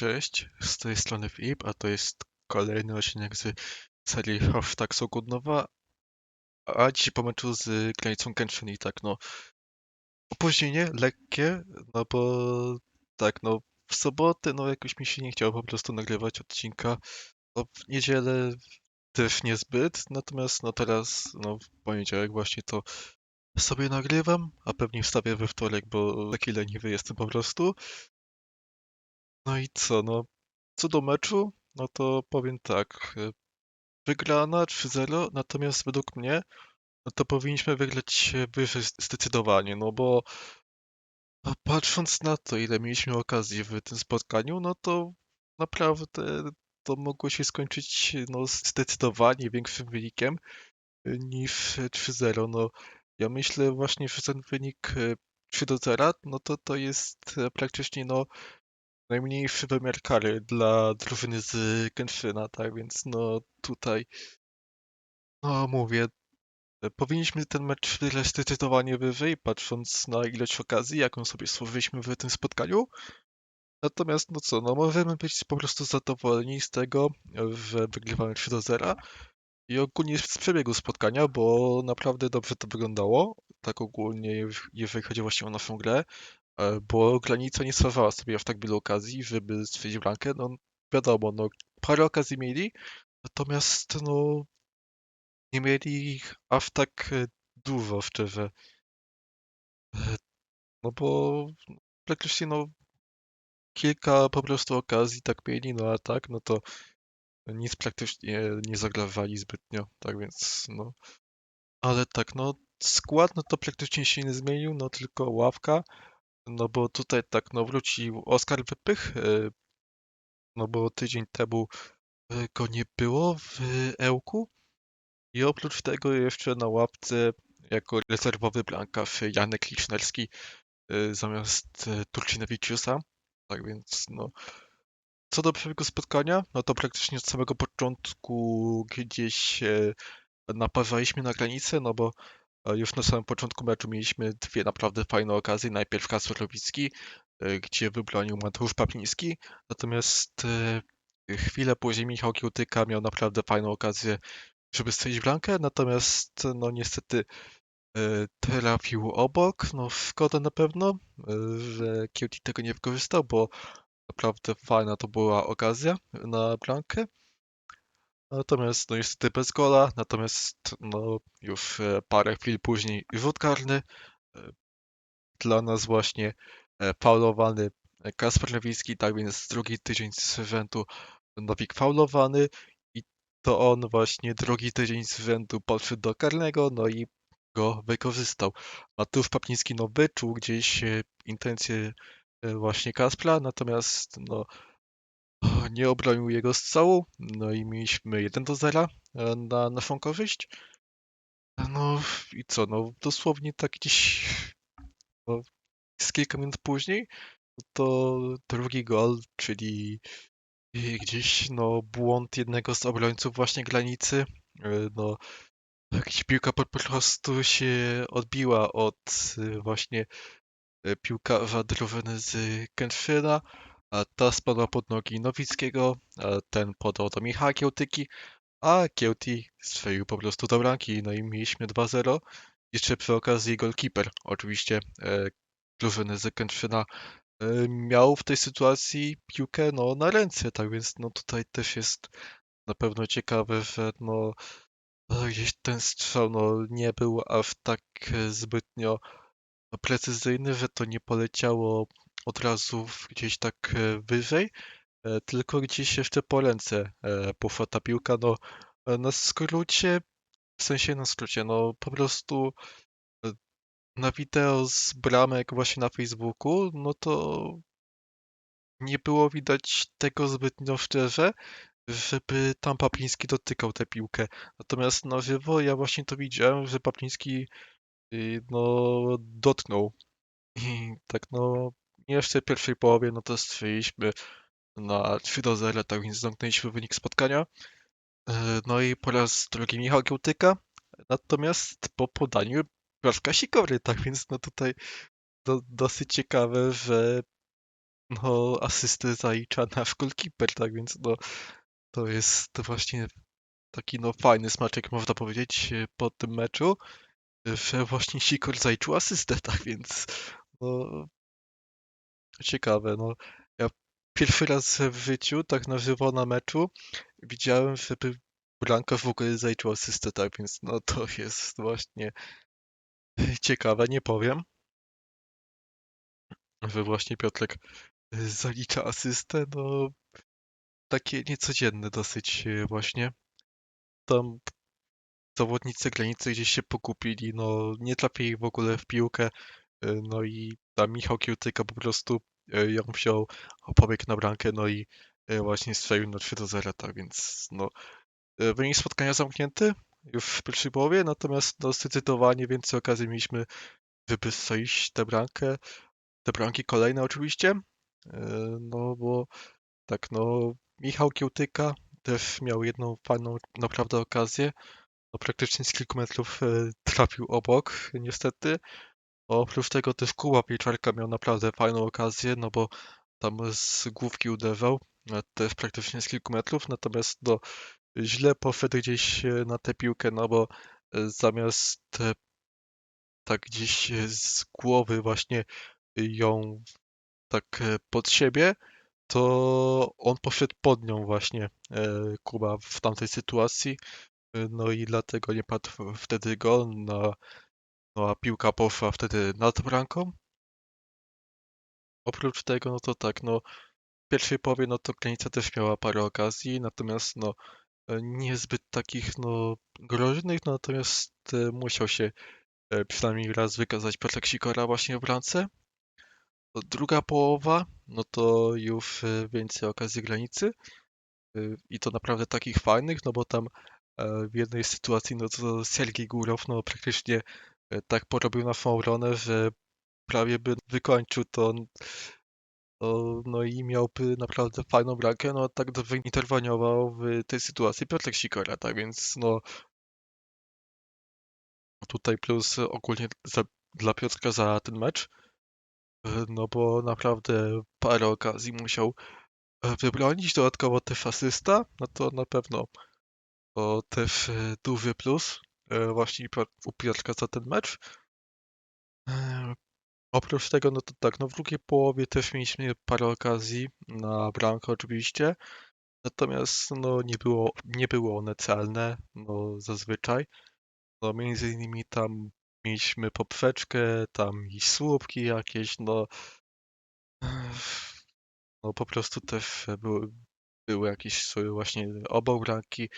cześć, z tej strony Filip, a to jest kolejny odcinek z serii Hashtag So Good Nowa, a dzisiaj po meczu z granicą Genshin i tak no opóźnienie lekkie, no bo tak no w sobotę no jakoś mi się nie chciało po prostu nagrywać odcinka, no w niedzielę też niezbyt, natomiast no teraz no w poniedziałek właśnie to sobie nagrywam, a pewnie wstawię we wtorek, bo taki leniwy jestem po prostu. No i co, no co do meczu, no to powiem tak. y, Wygrana 3-0, natomiast według mnie no to powinniśmy wygrać wyżej zdecydowanie, no bo no patrząc na to, ile mieliśmy okazji w tym spotkaniu, no to naprawdę to mogło się skończyć no, zdecydowanie większym wynikiem y, niż 3-0. No, ja myślę właśnie, że ten wynik y, 3-0, no to to jest e, praktycznie no najmniejszy wymiar kary dla drużyny z Genshin'a, tak więc no tutaj no mówię, e, powinniśmy ten mecz wygrać zdecydowanie wyżej, patrząc na ilość okazji, jaką sobie stworzyliśmy w tym spotkaniu. Natomiast no co, no możemy być po prostu zadowoleni z tego, że wygrywamy 3 do 0 i ogólnie z przebiegu spotkania, bo naprawdę dobrze to wyglądało, tak ogólnie jeżeli chodzi właśnie o naszą grę. E, bo granica nie stwarzała sobie aż tak wiele okazji, żeby strzelić bramkę. No wiadomo, no parę okazji mieli, natomiast no nie mieli ich aż tak e, dużo, szczerze. E, No bo praktycznie no kilka po prostu okazji tak mieli, no a tak, no to nic praktycznie nie zagrywali zbytnio, tak więc no. Ale tak, no skład no to praktycznie się nie zmienił, no tylko ławka. No bo tutaj tak, no wrócił Oskar Wypych, e, no bo tydzień temu e, go nie było w Ełku i oprócz tego jeszcze na łapce jako rezerwowy bramkarz Janek Licznerski e, zamiast Turcinewiciusa. Tak więc no co do przebiegu spotkania, no to praktycznie od samego początku gdzieś naparzaliśmy na granicę, no bo już na samym początku meczu mieliśmy dwie naprawdę fajne okazje. Najpierw Kasper Rowicki, gdzie wybronił Mateusz Papiński, natomiast chwilę później Michał Kiełtyka miał naprawdę fajną okazję, żeby strzelić bramkę, natomiast no niestety trafił obok. No szkoda na pewno, że Kiełtik tego nie wykorzystał, bo naprawdę fajna to była okazja na bramkę. Natomiast no niestety bez gola, natomiast no już e, parę chwil później rzut karny. E, dla nas właśnie e, faulowany Kasper Lewicki, tak więc drugi tydzień z rzędu Nowik faulowany i to on właśnie drugi tydzień z rzędu podszedł do karnego, no i go wykorzystał. Mateusz Papiński no wyczuł gdzieś intencje właśnie Kaspra, natomiast no nie obronił jego strzału, no i mieliśmy 1 do 0 e, na naszą korzyść. No i co, no dosłownie tak gdzieś no, z kilka minut później to drugi gol, czyli gdzieś no błąd jednego z obrońców właśnie granicy, e, no jakaś piłka po prostu się odbiła od e, właśnie piłkarza drużyny z Kenszyna, a ta spadła pod nogi Nowickiego, ten podał do Michała Kiełtyki, a Kiełty strzelił po prostu do bramki, no i mieliśmy 2-0. Jeszcze przy okazji goalkeeper, oczywiście e, drużyny z Kętrzyna e, miał w tej sytuacji piłkę no, na ręce, tak więc no tutaj też jest na pewno ciekawe, że no gdzieś ten strzał no, nie był aż tak zbytnio precyzyjny, że to nie poleciało od razu gdzieś tak e, wyżej, e, tylko gdzieś jeszcze po ręce e, poszła ta piłka. No, na skrócie, w sensie na skrócie, no po prostu na wideo z bramek właśnie na Facebooku, no to nie było widać tego zbytnio szczerze, żeby tam Papliński dotykał tę piłkę. Natomiast na żywo ja właśnie to widziałem, że Papliński y, no dotknął. I tak no jeszcze w pierwszej połowie no to strzeliliśmy na 3 do 0, tak więc zamknęliśmy wynik spotkania. E, no i po raz drugi Michał Kiełtyka, natomiast po podaniu Blaszka Sikory, tak więc no tutaj do, dosyć ciekawe, że no, asystę zalicza nasz goalkeeper, tak więc no, to jest właśnie taki no fajny smaczek, można powiedzieć, po tym meczu, że właśnie Sikor zaliczył asystę, tak więc no, ciekawe, no. Ja pierwszy raz w życiu, tak na żywo na meczu, widziałem, żeby Blanka w ogóle zaliczył asystę, tak więc no to jest właśnie ciekawe, nie powiem, że właśnie Piotrek e, zalicza asystę, no takie niecodzienne dosyć e, właśnie. Tam zawodnicy granicy gdzieś się pokupili, no nie trafili w ogóle w piłkę, no i tam Michał Kiełtyka po prostu e, ją wziął, pobiegł na bramkę, no i e, właśnie strzelił na 3 do 0, tak więc no wynik spotkania zamknięty już w pierwszej połowie, natomiast no zdecydowanie więcej okazji mieliśmy, żeby tę bramkę, te bramki kolejne oczywiście, no bo tak no Michał Kiełtyka też miał jedną fajną naprawdę okazję, no praktycznie z kilku metrów trafił obok, niestety. Oprócz tego też Kuba Pieczarka miał naprawdę fajną okazję, no bo tam z główki uderzał, też praktycznie z kilku metrów, natomiast no, źle poszedł gdzieś e, na tę piłkę, no bo e, zamiast e, tak gdzieś z głowy właśnie ją tak pod siebie, to on poszedł pod nią właśnie Kuba w tamtej sytuacji. No i dlatego nie padł wtedy gol, no, no a piłka poszła wtedy nad bramką. Oprócz tego, no to tak, no w pierwszej połowie, no to Krynica też miała parę okazji, natomiast no e, niezbyt takich, no groźnych, no, natomiast e, musiał się e, przynajmniej raz wykazać Piotrek Sikora właśnie w bramce. Druga połowa, no to już więcej okazji granicy i to naprawdę takich fajnych, no bo tam w jednej sytuacji, no to Sergiej Górow, no praktycznie tak porobił naszą obronę, że prawie by wykończył to, no, i miałby naprawdę fajną bramkę, no tak dobrze interweniował w tej sytuacji Piotrek Sikora, tak więc no tutaj plus ogólnie za, dla Piotrka za ten mecz, e, no bo naprawdę parę okazji musiał e, wybronić, dodatkowo też asysta, no to na pewno to też e, duży plus. e, właśnie Pio- u Piotrka za ten mecz. E, Oprócz tego, no to tak, no w drugiej połowie też mieliśmy parę okazji na bramkę oczywiście, natomiast no nie było, nie były one celne, no zazwyczaj. No między innymi tam mieliśmy poprzeczkę, tam i słupki jakieś, no no po prostu też były, były jakieś właśnie obok bramki,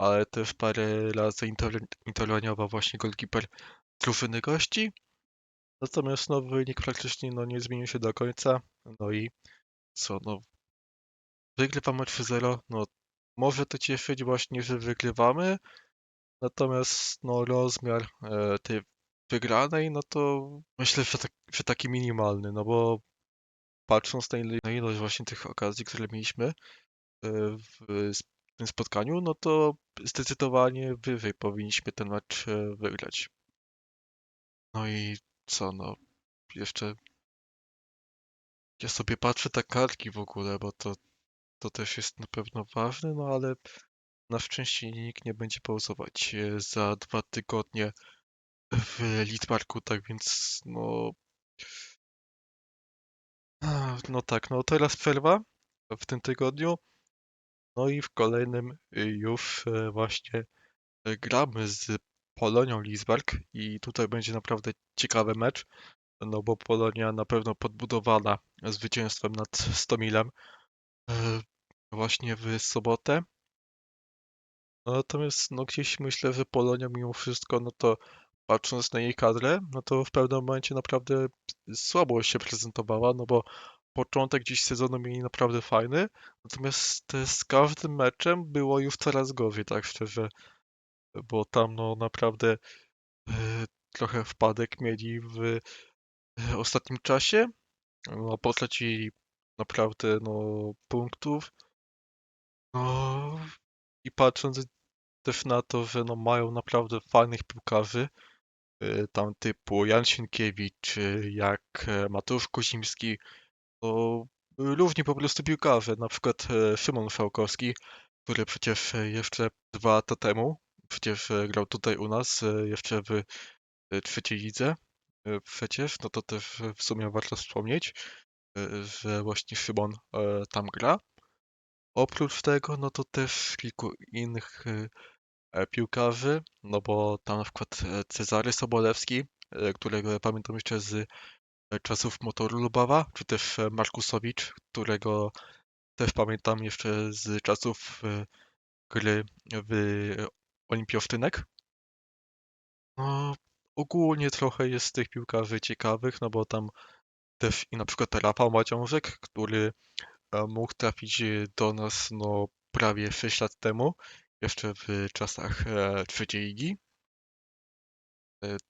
ale też parę razy inter, interweniował właśnie golkiper drużyny gości. Natomiast no wynik praktycznie no, nie zmienił się do końca. No i co, no wygrywamy 3-0, no może to cieszyć właśnie, że wygrywamy, natomiast no rozmiar e, tej wygranej, no to myślę, że, tak, że taki minimalny, no bo patrząc na, ilość właśnie tych okazji, które mieliśmy e, w tym spotkaniu, no to zdecydowanie wyżej powinniśmy ten mecz e, wygrać. No i co, no jeszcze ja sobie patrzę te kartki w ogóle, bo to, to też jest na pewno ważne, no ale na szczęście nikt nie będzie pauzować e, za dwa tygodnie w Lidmarku, tak więc no no tak, no teraz przerwa w tym tygodniu, no i w kolejnym y, już e, właśnie e, gramy z Polonią Lidzbark i tutaj będzie naprawdę ciekawy mecz, no bo Polonia na pewno podbudowana zwycięstwem nad Stomilem e, właśnie w sobotę. Natomiast no gdzieś myślę, że Polonia mimo wszystko, no to patrząc na jej kadrę, no to w pewnym momencie naprawdę słabo się prezentowała, no bo początek gdzieś sezonu mieli naprawdę fajny, natomiast e, z każdym meczem było już coraz gorzej, tak szczerze, bo tam no naprawdę e, trochę wpadek mieli w e, ostatnim czasie, no potracili naprawdę no punktów, no i patrząc też na to, że no mają naprawdę fajnych piłkarzy, y, tam typu Jan Sienkiewicz, jak e, Mateusz Kozimski, równi po prostu piłkarze, na przykład e, Szymon Fałkowski, który przecież e, jeszcze dwa lata temu przecież e, grał tutaj u nas, jeszcze w trzeciej lidze przecież, no to też w sumie warto wspomnieć, że właśnie Szymon tam gra. Oprócz tego, no to też kilku innych piłkarzy, no bo tam na przykład Cezary Sobolewski, którego pamiętam jeszcze z czasów Motoru Lubawa, czy też e, Markusowicz, którego też pamiętam jeszcze z czasów e, gry w e, Olimpiosztynek. No, ogólnie trochę jest tych piłkarzy ciekawych, no bo tam też i na przykład Rafał Maciążek, który e, mógł trafić e, do nas no prawie 6 lat temu, jeszcze w czasach e, trzeciej ligi.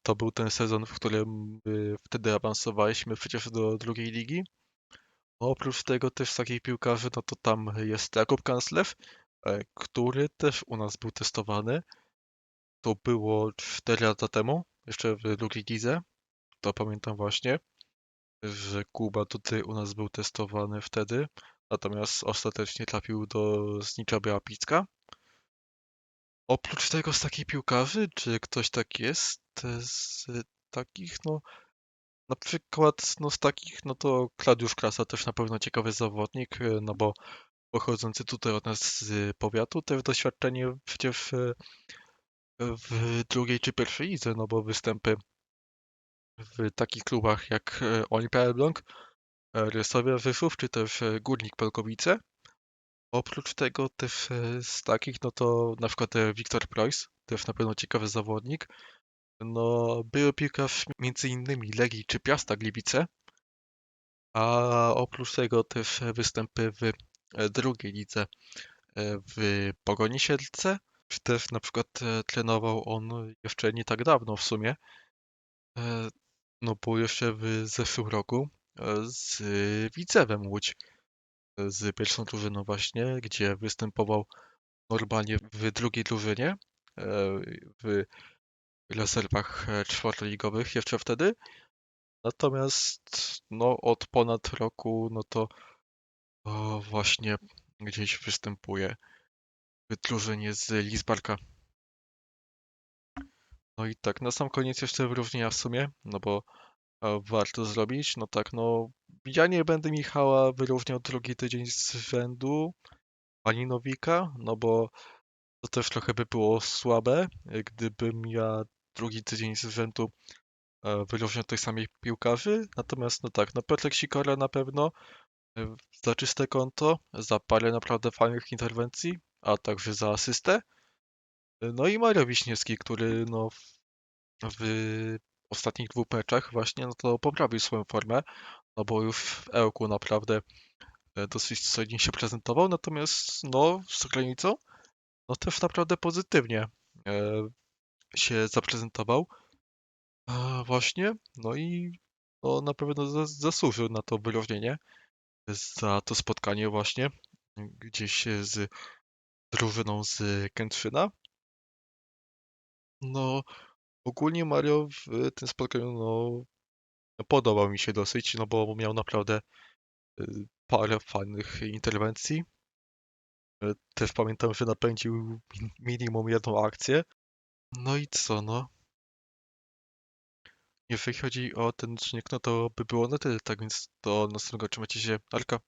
To był ten sezon, w którym e, wtedy awansowaliśmy przecież do drugiej ligi. Oprócz tego też takich piłkarzy, no to tam jest Jakub Kanclew, e, który też u nas był testowany. To było 4 lata temu, jeszcze w drugiej lidze. To pamiętam właśnie, że Kuba tutaj u nas był testowany wtedy, natomiast ostatecznie trafił do Znicza Białapicka. Oprócz tego z takich piłkarzy, czy ktoś tak jest z takich, no na przykład no z takich, no to Klaudiusz Krasa też na pewno ciekawy zawodnik, e, no bo pochodzący tutaj od nas z powiatu, też doświadczenie przecież e, w drugiej czy pierwszej lidze, no bo występy w takich klubach jak e, Olimpia Elbląg, Rysowia Wyszów, czy też Górnik Polkowice. Oprócz tego też z takich, no to na przykład Wiktor Preuss, też na pewno ciekawy zawodnik. No, był piłkarz między innymi Legii czy Piasta Gliwice, a oprócz tego też występy w e, drugiej lidze e, w Pogoni Siedlce, czy też na przykład e, trenował on jeszcze nie tak dawno w sumie, no bo jeszcze w zeszłym roku z Widzewem Łódź, z pierwszą drużyną właśnie, gdzie występował normalnie w drugiej drużynie, w rezerwach e, czwartoligowych jeszcze wtedy. Natomiast no od ponad roku, no to o, właśnie gdzieś występuje w z Lizbarka. No i tak, na sam koniec jeszcze wyróżnienia w sumie, no bo e, warto zrobić. No tak, no ja nie będę Michała wyróżniał drugi tydzień z rzędu, ani Nowika, no bo to też trochę by było słabe, gdybym ja drugi tydzień z rzędu e, wyróżniał tych samych piłkarzy. Natomiast no tak, no Piotrek Sikora na pewno e, za czyste konto, za parę naprawdę fajnych interwencji, a także za asystę. No i Mario Wiśniewski, który no w, ostatnich dwóch meczach właśnie no to poprawił swoją formę, no bo już w Ełku naprawdę e, dosyć solidnie się prezentował, natomiast no z granicą no też naprawdę pozytywnie e, się zaprezentował a właśnie, no i no, na pewno zas- zasłużył na to wyróżnienie za to spotkanie właśnie gdzieś z drużyną z Kętrzyna. No, ogólnie Mario w tym spotkaniu no, podobał mi się dosyć, no bo miał naprawdę y, parę fajnych interwencji. Też pamiętam, że napędził min- minimum jedną akcję. No i co, no. Jeżeli chodzi o ten odcinek, no to by było na tyle, tak więc do następnego trzymajcie się, Arka.